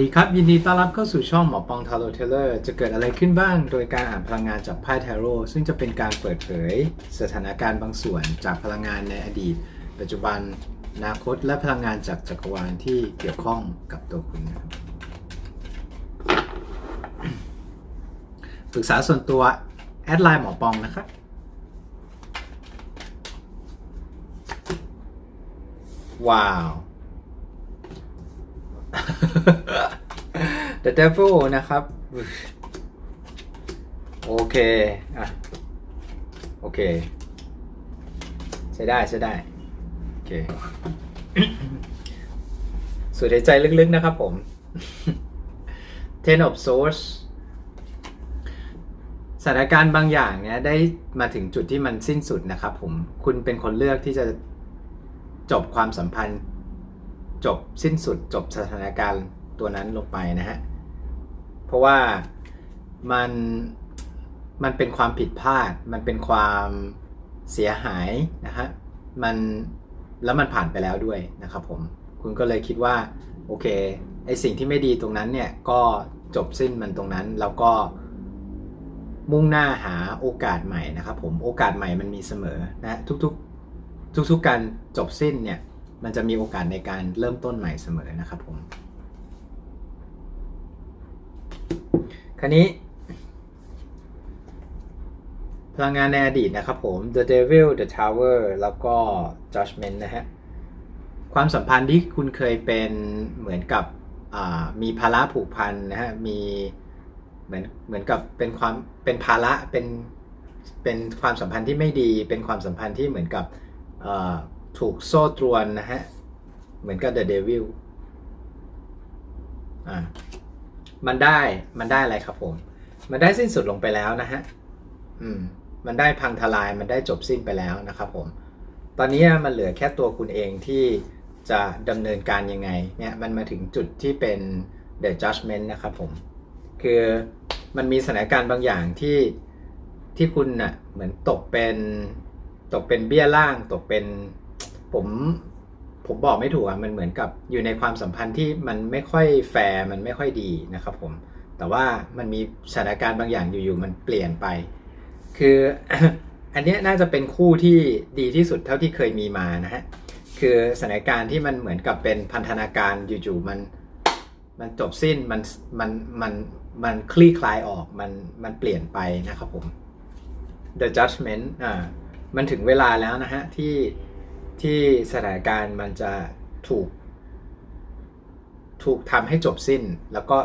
วัสดีครับ ยินดีต้อนรับเข้าสู่ช่องหมอปองทาโร่เทเลอร์จะเกิดอะไรขึ้นบ้าง โดยการอ่านพลังงานจากไพ่ทาโร่ซึ่งจะเป็นการเปิดเผย สถานการณ์บางส่วนจากพลังงานในอดีต ปัจจุบันอนาคตและพลังงานจากจักรวาลที่เกี่ยวข้องกับตัวคุณนะครับปรึกษาส่วนตัวแอดไลน์หมอปองนะครับว้าว The Devil นะครับ โอเค อะ โอเค ใช้ได้ ใช้ได้ โอเคสูดหายใจลึกๆนะครับผม Ten of Swords สถานการณ์บางอย่างเนี่ยได้มาถึงจุดที่มันสิ้นสุดนะครับผม คุณเป็นคนเลือกที่จะจบความสัมพันธ์ จบสิ้นสุดจบสถานการณ์ตัวนั้นลงไปนะฮะ เพราะว่ามันมันเป็นความผิดพลาด มันเป็นความเสียหายนะฮะมันแล้วมันผ่านไปแล้วด้วยนะครับผมคุณก็เลยคิดว่าโอเคไอสิ่งที่ไม่ดีตรงนั้นเนี่ยก็จบสิ้นมันตรงนั้นแล้วก็มุ่งหน้าหาโอกาสใหม่นะครับผมโอกาสใหม่มันมีเสมอนะทุกๆทุกๆการจบสิ้นเนี่ยมันจะมีโอกาสในการเริ่มต้นใหม่เสมอนะครับผม คราวนี้ พลังงานในอดีตนะครับผม The Devil The Tower แล้วก็ Judgment นะฮะ ความสัมพันธ์ที่คุณเคยเป็นเหมือนกับมีภาระผูกพันนะฮะ มีเหมือนเหมือนกับเป็นความเป็นภาระเป็นเป็นความสัมพันธ์ที่ไม่ดี เป็นความสัมพันธ์ที่เหมือนกับถูกโซ่ตรวนนะฮะ เหมือนกับ The Devil อ่า มันได้มันได้อะไรครับผม มันได้สิ้นสุดลงไปแล้วนะฮะอืมมันได้พังทลายมันได้จบสิ้นไปแล้วนะครับผม ตอนนี้มันเหลือแค่ตัวคุณเองที่จะดำเนินการยังไงเนี่ยมันมาถึงจุดที่เป็น the judgment นะครับผม คือมันมีสถานการณ์บางอย่างที่ที่คุณน่ะเหมือนตกเป็นตกเป็นเบี้ยล่างตกเป็นผม ผมบอกไม่ถูกอะมันเหมือนกับอยู่ในความสัมพันธ์ที่มันไม่ค่อยแฟร์มันไม่ค่อยดีนะครับผมแต่ว่ามันมีสถานการณ์บางอย่างอยู่ๆมันเปลี่ยนไป คืออันนี้น่าจะเป็นคู่ที่ดีที่สุดเท่าที่เคยมีมานะฮะคือสถานการณ์ที่มันเหมือนกับเป็นพันธนาการอยู่ๆมันมันจบสิ้นมันมันมันมันคลี่คลายออกมันมันเปลี่ยนไปนะครับผม The Judgment อ่ามันถึงเวลาแล้วนะฮะที่ ที่สถานการณ์มันจะถูก ถูกทำให้จบสิ้น แล้วก็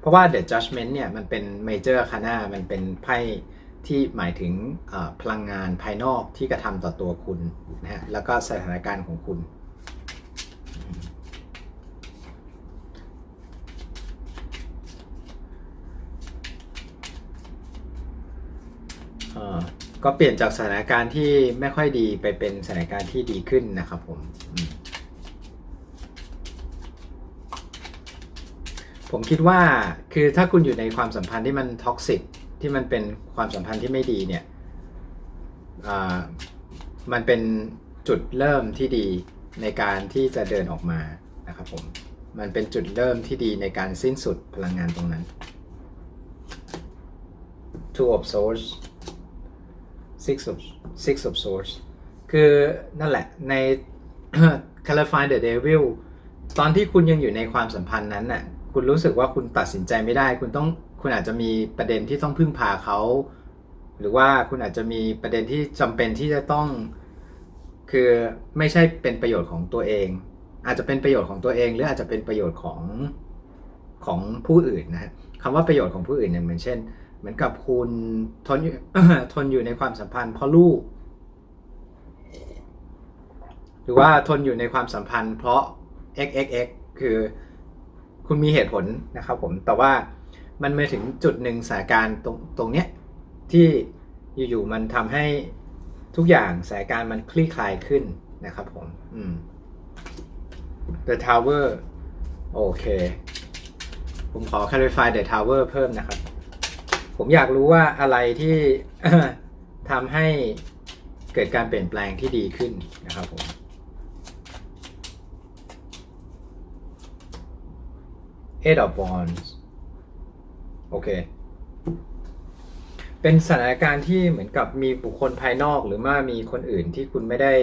เพราะว่า The Judgment เนี่ยมันเป็น Major a r c a n a มันเป็นไพ่ที่หมายถึงพลังงานภายนอกที่กระทำต่อตัวคุณนะฮะแล้วก็สถานการณ์ของคุณ ก็เปลี่ยนจากสถานการณ์ที่ไม่ค่อยดีไปเป็นสถานการณ์ที่ดีขึ้นนะครับผม ผมคิดว่าคือถ้าคุณอยู่ในความสัมพันธ์ที่มันท็อกซิกที่มันเป็นความสัมพันธ์ที่ไม่ดีเนี่ยมันเป็นจุดเริ่มที่ดีในการที่จะเดินออกมานะครับผม มันเป็นจุดเริ่มที่ดีในการสิ้นสุดพลังงานตรงนั้น Two of Swords Six of Six of Swords คือนั่นแหละใน Clarify the Devil ตอนที่คุณยังอยู่ในความสัมพันธ์นั้นน่ะคุณรู้สึกว่าคุณตัดสินใจไม่ได้ คุณต้องคุณอาจจะมีประเด็นที่ต้องพึ่งพาเขา หรือว่าคุณอาจจะมีประเด็นที่จำเป็นที่จะต้อง คือไม่ใช่เป็นประโยชน์ของตัวเอง อาจจะเป็นประโยชน์ของตัวเอง หรืออาจจะเป็นประโยชน์ของของผู้อื่นนะคำว่าประโยชน์ของผู้อื่นเนี่ยเหมือนเช่น เหมือนกับคุณทนอยู่ทนอยู่ในความสัมพันธ์เพราะลูก หรือว่าทนอยู่ในความสัมพันธ์ เพราะ xxx คือคุณมีเหตุผลนะครับผมแต่ว่ามันมาถึงจุดหนึ่งสถานการณ์ตรงตรงเนี้ยที่อยู่ๆมันทำให้ทุกอย่างสถานการณ์มันคลี่คลายขึ้นนะครับผมอืม The Tower โอเค ผมขอ clarify The Tower เพิ่มนะครับ ผมอยากรู้ว่าอะไรที่ทำให้เกิดการเปลี่ยนแปลงที่ดีขึ้นนะครับผม eight of wands โอเค เป็นสถานการณ์ที่เหมือนกับมีบุคคลภายนอกหรือว่ามีคนอื่นที่คุณไม่ได้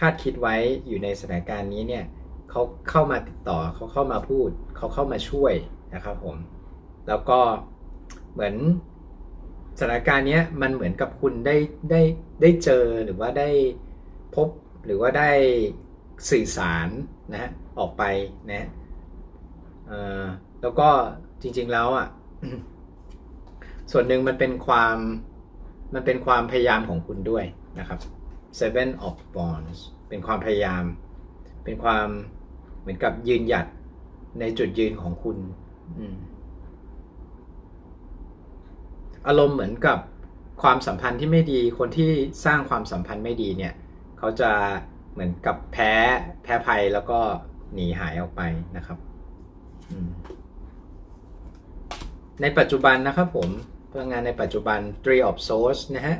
คาดคิดไว้อยู่ในสถานการณ์นี้เนี่ยเขาเข้ามาติดต่อเขาเข้ามาพูดเขาเข้ามาช่วยนะครับผม แล้วก็เเหมือนสถานการณ์เนี้ยมันเหมือนกับคุณได้ได้ได้เจอหรือว่าได้พบหรือว่าได้สื่อสารนะฮะออกไปนะแล้วก็จริง ๆแล้วอะส่วนหนึ่งมันเป็นความมันเป็นความพยายามของคุณด้วยนะครับ Seven of Wands เป็นความพยายาม เป็นความเหมือนกับยืนหยัดในจุดยืนของคุณ อืม อารมณ์เหมือนกับความสัมพันธ์ที่ไม่ดี คนที่สร้างความสัมพันธ์ไม่ดีเนี่ยเขาจะเหมือนกับแพ้แพ้ภัยแล้วก็หนีหายออกไปนะครับในปัจจุบันนะครับผมพลังงานในปัจจุบัน Three of Swords นะฮะ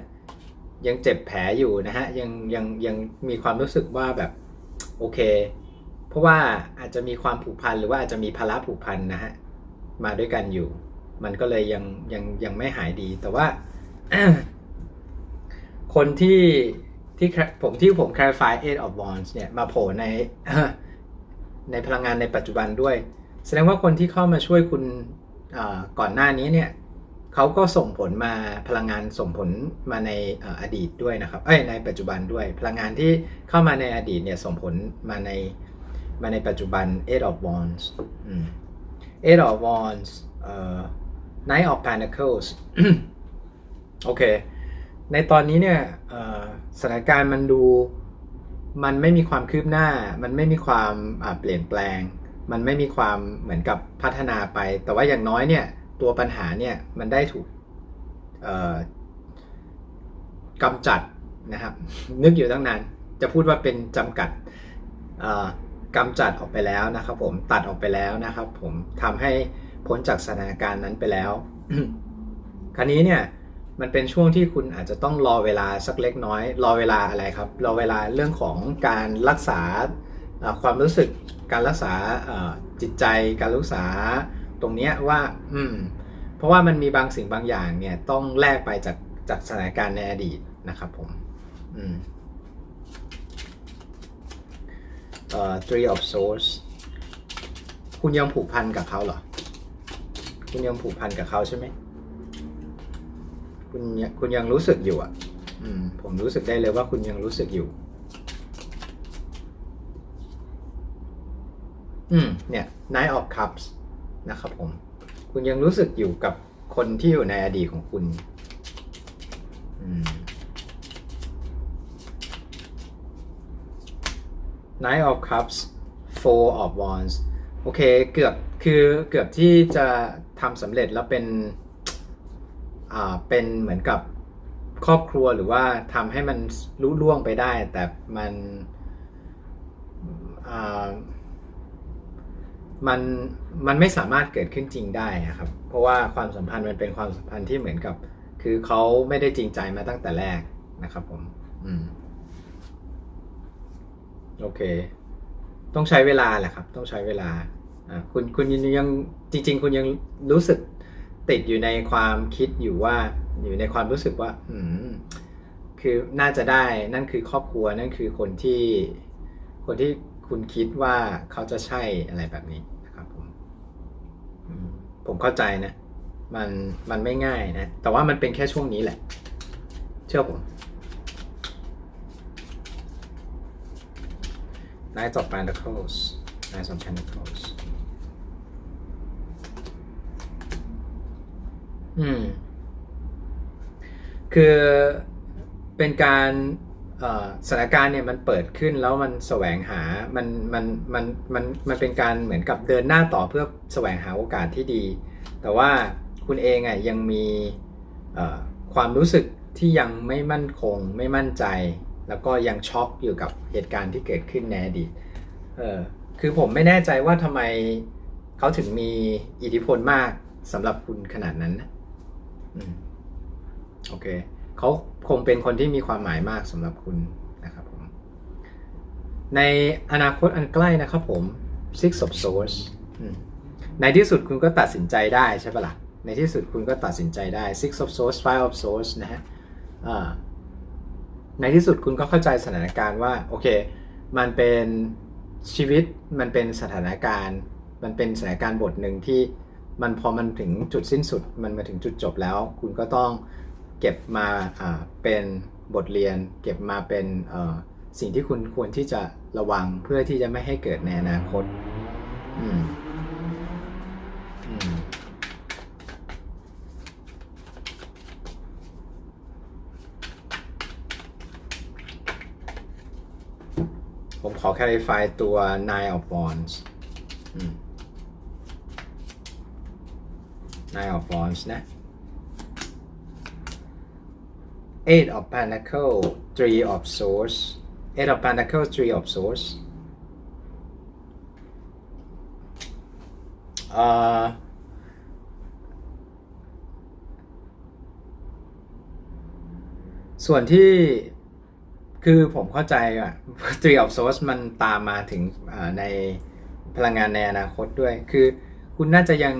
ยังเจ็บแผลอยู่นะฮะยังยังยังมีความรู้สึกว่าแบบโอเค เพราะว่าอาจจะมีความผูกพันหรือว่าอาจจะมีภาระผูกพันนะฮะมาด้วยกันอยู่ มันก็เลยยังยังยังไม่หายดี แต่ว่า คนที่ที่ผมที่ผม clarify eight of wands เนี่ยมาโผล่ในในพลังงานในปัจจุบันด้วย แสดงว่าคนที่เข้ามาช่วยคุณอ่าก่อนหน้านี้เนี่ยเขาก็ส่งผลมาพลังงานส่งผลมาในออดีตด้วยนะครับเอ้ยในปัจจุบันด้วย พลังงานที่เข้ามาในอดีตเนี่ยส่งผลมาในมาในปัจจุบัน eight of wands อืม eight of wands เอ่อ nine of pentacles โอเค ในตอนนี้เนี่ยสถานการณ์มันดูมันไม่มีความคืบหน้า มันไม่มีความเปลี่ยนแปลง มันไม่มีความเหมือนกับพัฒนาไป แต่ว่าอย่างน้อยเนี่ยตัวปัญหาเนี่ยมันได้ถูกกำจัดนะครับ นึกอยู่ตั้งนานจะพูดว่าเป็นจำกัดกำจัดออกไปแล้วนะครับผมตัดออกไปแล้วนะครับผมทำให้ พ้นจากสถานการณ์นั้นไปแล้ว คราวนี้เนี่ยมันเป็นช่วงที่คุณอาจจะต้องรอเวลาสักเล็กน้อย รอเวลาอะไรครับ รอเวลาเรื่องของการรักษาความรู้สึกการรักษาจิตใจการรักษาตรงนี้ว่าอืมเพราะว่ามันมีบางสิ่งบางอย่างเนี่ยต้องแลกไปจากจากสถานการณ์ในอดีตนะครับผมอืมเอ่อ three of swords คุณยังผูกพันกับเขาเหรอ คุณยังผูกพันกับเขาใช่ไหมคุณยังคุณยังรู้สึกอยู่อะ อืม ผมรู้สึกได้เลยว่าคุณยังรู้สึกอยู่ อืม เนี่ย Nine of Cups นะครับผม คุณยังรู้สึกอยู่กับคนที่อยู่ในอดีตของคุณ อืม Nine of Cups Four of Wands โอเค เกือบ คือ เกือบที่จะ ทำสำเร็จแล้วเป็นอ่าเป็นเหมือนกับครอบครัวหรือว่าทำให้มันลุล่วงไปได้ แต่มันอ่ามันมันไม่สามารถเกิดขึ้นจริงได้อะครับ เพราะว่าความสัมพันธ์มันเป็นความสัมพันธ์ที่เหมือนกับ คือเขาไม่ได้จริงใจมาตั้งแต่แรกนะครับผม อืม โอเค ต้องใช้เวลาแหละครับ ต้องใช้เวลา คุณคุณยังจริง ๆ คุณยังรู้สึกติดอยู่ในความคิดอยู่ว่าอยู่ในความรู้สึกว่า อืมคือน่าจะได้นั่นคือครอบครัวนั่นคือคนที่ คนที่คุณคิดว่าเขาจะใช่อะไรแบบนี้นะครับผมผมเข้าใจนะ มันมันไม่ง่ายนะ แต่ว่ามันเป็นแค่ช่วงนี้แหละ เชื่อผม Knight of Pentacles Knight of Pentacles อืม คือเป็นการสถานการณ์เนี่ยมันเปิดขึ้นแล้วมันแสวงหา มันมันมันมันมันเป็นการเหมือนกับเดินหน้าต่อเพื่อแสวงหาโอกาสที่ดี แต่ว่าคุณเองอะยังมีความรู้สึกที่ยังไม่มั่นคง ไม่มั่นใจ แล้วก็ยังช็อกอยู่กับเหตุการณ์ที่เกิดขึ้นในอดีตเออคือผมไม่แน่ใจว่าทำไมเขาถึงมีอิทธิพลมากสำหรับคุณขนาดนั้นนะ โอเค เขาคงเป็นคนที่มีความหมายมากสำหรับคุณนะครับผม ในอนาคตอันใกล้นะครับผม Six of Swords ในที่สุดคุณก็ตัดสินใจได้ใช่ปะละ่ะ ในที่สุดคุณก็ตัดสินใจได้ six of swords five of swords นะฮะในที่สุดคุณก็เข้าใจสถานการณ์ว่า โอเค มันเป็นชีวิตมันเป็นสถานการณ์ มันเป็นสถานการณ์บทหนึ่งที่ มันพอมันถึงจุดสิ้นสุด มันมาถึงจุดจบแล้ว คุณก็ต้องเก็บมาเป็นบทเรียน เก็บมาเป็นสิ่งที่คุณควรที่จะระวังเพื่อที่จะไม่ให้เกิดในอนาคตอืมอืมผมขอ clarify ตัว nine of wands อืม nine of wands นะ eight of pentacles three of swords eight of pentacles three of swords ส่วนที่คือผมเข้าใจอะ Three of Swords มันตามมาถึงในพลังงานในอนาคตด้วย คือคุณน่าจะยัง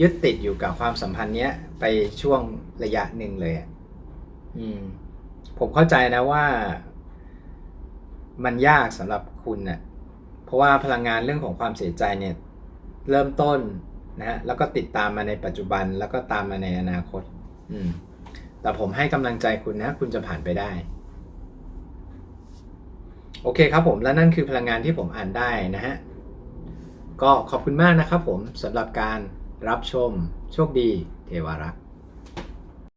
ยึดติดอยู่กับความสัมพันธ์เนี้ยไปช่วงระยะหนึ่งเลยอะอืม ผมเข้าใจนะว่า มันยากสำหรับคุณน่ะ เพราะว่าพลังงานเรื่องของความเสียใจเนี่ย เริ่มต้นนะฮะแล้วก็ติดตามมาในปัจจุบันแล้วก็ตามมาในอนาคต อืม แต่ผมให้กำลังใจคุณนะ คุณจะผ่านไปได้ โอเคครับผมและนั่นคือพลังงานที่ผมอ่านได้นะฮะก็ขอบคุณมากนะครับผมสำหรับการ รับชม โชคดี เทวารักษ์